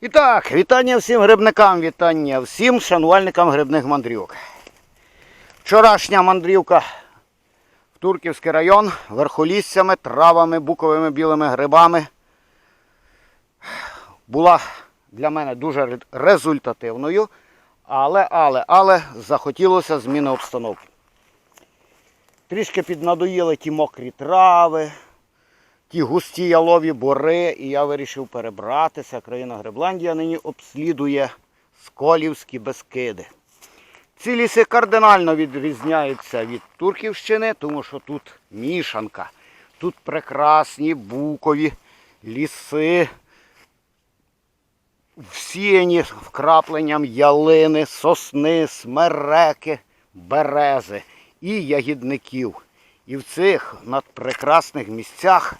І так, вітання всім грибникам, вітання всім шанувальникам грибних мандрівок. Вчорашня мандрівка в Турківський район верхоліссями, травами, буковими білими грибами була для мене дуже результативною, але, але, але захотілося зміни обстановки. Трішки піднадоїли ті мокрі трави, ті густі ялові бори, і я вирішив перебратися. Країна Гребландія нині обслідує Сколівські Бескиди. Ці ліси кардинально відрізняються від Турківщини, тому що тут мішанка. Тут прекрасні букові ліси, всіяні вкрапленням ялини, сосни, смереки, берези і ягідників. І в цих надпрекрасних місцях,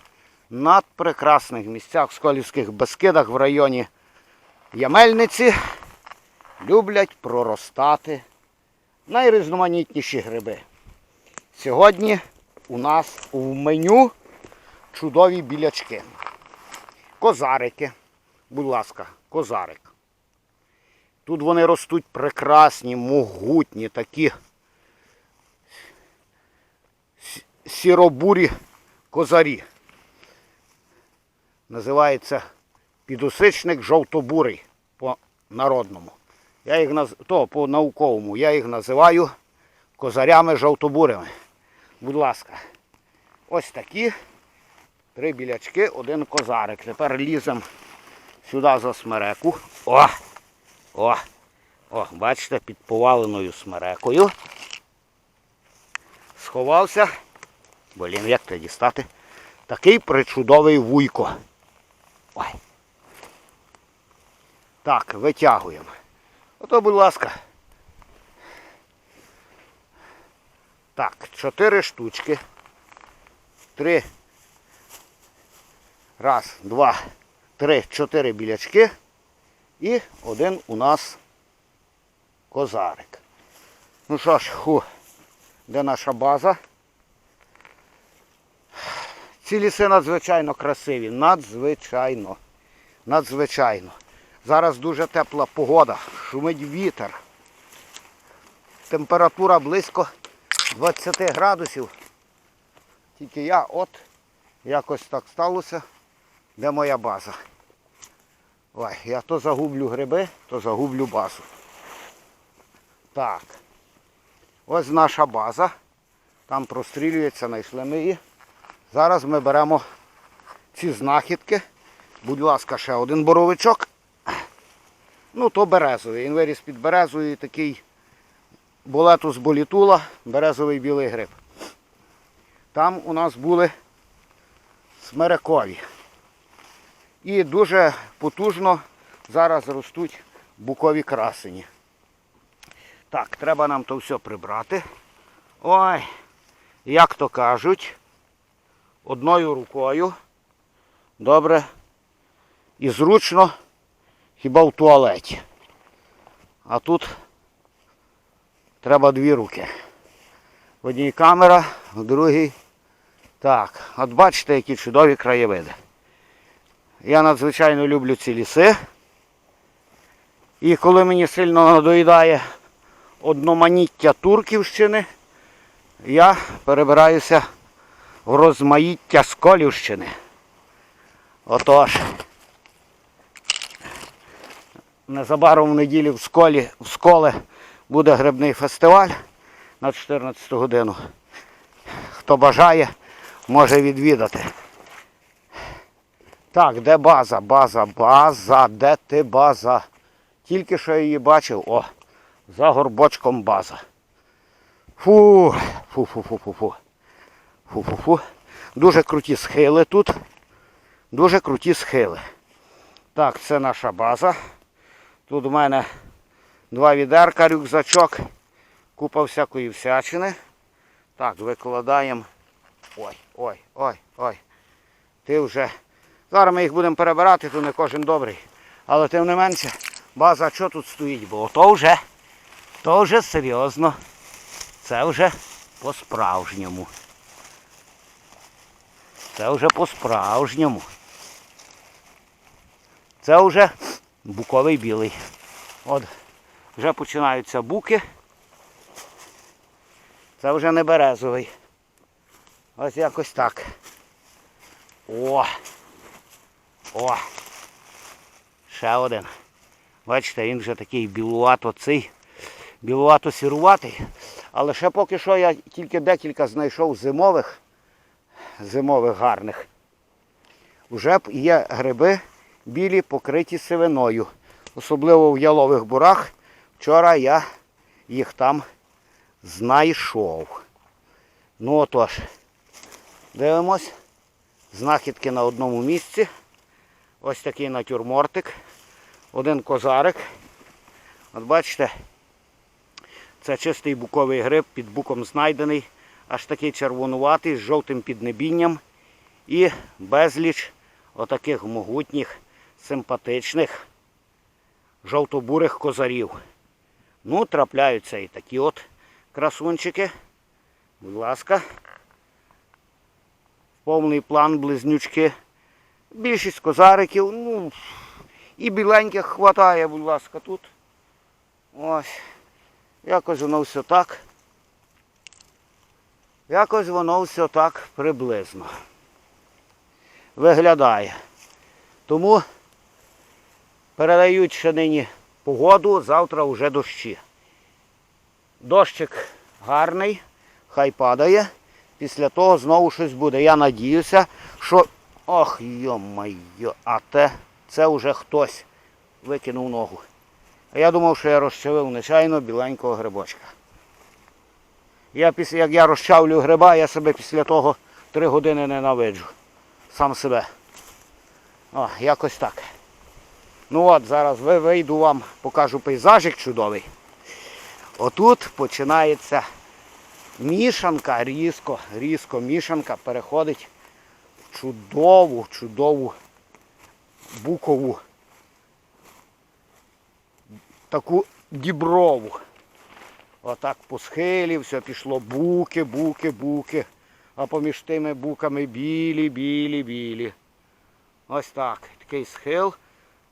надпрекрасних місцях в Сколівських Бескидах в районі Ямельниці люблять проростати найрізноманітніші гриби. Сьогодні у нас в меню чудові білячки. Козарики. Будь ласка, козарик. Тут вони ростуть прекрасні, могутні, такі сіробурі козарі. Називається підусичник жовтобурий по народному. Я їх наз... то по науковому. Я їх називаю козарями жовтобурими. Будь ласка, ось такі три білячки, один козарик. Тепер ліземо сюди за смереку. О! О! О, бачите, під поваленою смерекою. Сховався. Блін, як це дістати? Такий причудовий вуйко. Ой. Так, витягуємо. Ото, будь ласка. Так, чотири штучки. Три. Раз, два, три, чотири білячки. І один у нас козарик. Ну що ж, ху, де наша база? Ці ліси надзвичайно красиві. Надзвичайно. Надзвичайно. Зараз дуже тепла погода, шумить вітер. Температура близько 20 градусів. Тільки я от якось так сталося, де моя база. Ой, я то загублю гриби, то загублю базу. Так. Ось наша база. Там прострілюється, знайшли ми її. Зараз ми беремо ці знахідки. Будь ласка, ще один боровичок. Ну, то березовий. Він виріс під березою такий болетус болітула, березовий білий гриб. Там у нас були смерекові. І дуже потужно зараз ростуть букові красені. Так, треба нам то все прибрати. Ой, як то кажуть, одною рукою. Добре. І зручно хіба в туалеті. А тут треба дві руки. В одній камера, в другій. Так, от бачите, які чудові краєвиди. Я надзвичайно люблю ці ліси. І коли мені сильно надоїдає одноманіття Турківщини, я перебираюся розмаїття Сколівщини. Отож. Незабаром в неділю в сколі, в сколе буде грибний фестиваль на 14 годину. Хто бажає, може відвідати. Так, де база? База, база, де ти база? Тільки що я її бачив, о, за горбочком база. Фу, фу-фу-фу-фу-фу. Фу-фу-фу. Дуже круті схили тут. Дуже круті схили. Так, це наша база. Тут у мене два відерка, рюкзачок, купа всякої всячини. Так, викладаємо. Ой, ой, ой, ой. Ти вже. Зараз ми їх будемо перебирати, то не кожен добрий. Але тим не менше, база що тут стоїть, бо то вже, то вже серйозно. Це вже по-справжньому. Це вже по-справжньому. Це вже буковий білий. От вже починаються буки. Це вже не березовий. Ось якось так. О! О! Ще один. Бачите, він вже такий білувато цей, білувато сіруватий. Але ще поки що я тільки декілька знайшов зимових, зимових гарних. Уже є гриби білі покриті сивиною. Особливо в ялових бурах. Вчора я їх там знайшов. Ну отож, дивимось. Знахідки на одному місці. Ось такий натюрмортик. Один козарик. От бачите, це чистий буковий гриб, під буком знайдений, аж такий червонуватий, з жовтим піднебінням і безліч отаких могутніх, симпатичних, жовто-бурих козарів. Ну, трапляються і такі от красунчики. Будь ласка. Повний план близнючки. Більшість козариків, ну, і біленьких хватає, будь ласка, тут. Ось. Якось воно все так. Якось воно все так приблизно виглядає. Тому передають ще нині погоду, завтра вже дощі. Дощик гарний, хай падає. Після того знову щось буде. Я надіюся, що... Ох, йо-майо, а те, це вже хтось викинув ногу. А я думав, що я розчавив нечайно біленького грибочка. Я після, як я розчавлю гриба, я себе після того три години ненавиджу. Сам себе. О, якось так. Ну от, зараз вийду вам, покажу пейзажик чудовий. Отут починається мішанка, різко, різко мішанка переходить в чудову, чудову букову таку діброву. Отак по схилі все пішло буки, буки, буки. А поміж тими буками білі, білі, білі. Ось так. Такий схил.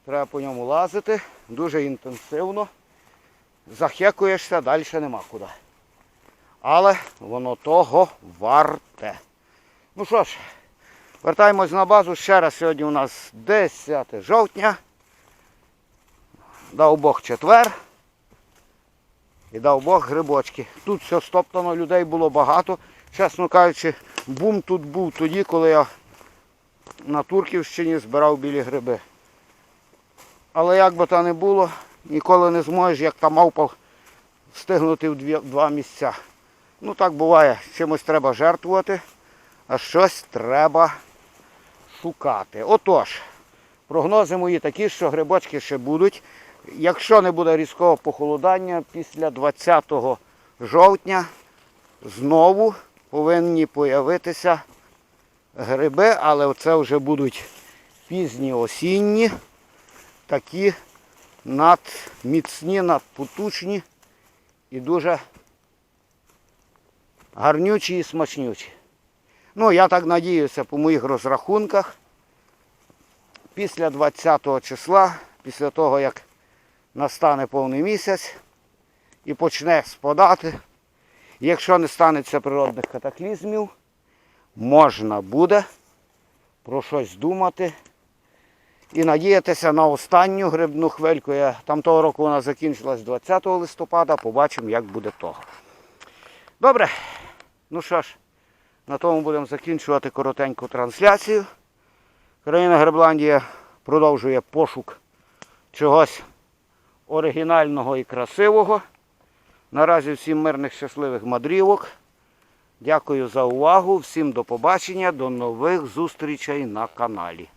Треба по ньому лазити. Дуже інтенсивно. Захекуєшся, далі нема куди. Але воно того варте. Ну що ж, вертаємось на базу. Ще раз сьогодні у нас 10 жовтня. Дав Бог четвер. І дав Бог грибочки. Тут все стоптано, людей було багато. Чесно кажучи, бум тут був тоді, коли я на Турківщині збирав білі гриби. Але як би то не було, ніколи не зможеш, як та мавпа, встигнути в дві- два місця. Ну так буває, чимось треба жертвувати, а щось треба шукати. Отож, прогнози мої такі, що грибочки ще будуть. Якщо не буде різкого похолодання, після 20 жовтня знову повинні появитися гриби, але це вже будуть пізні осінні, такі надміцні, надпотучні і дуже гарнючі і смачнючі. Ну, я так надіюся, по моїх розрахунках, після 20 числа, після того, як настане повний місяць і почне спадати, якщо не станеться природних катаклізмів, можна буде про щось думати і надіятися на останню грибну хвильку. Я, там того року вона закінчилась 20 листопада, побачимо, як буде того. Добре, ну що ж, на тому будемо закінчувати коротеньку трансляцію. Країна Гребландія продовжує пошук чогось оригінального і красивого. Наразі всім мирних щасливих мадрівок. Дякую за увагу. Всім до побачення, до нових зустрічей на каналі.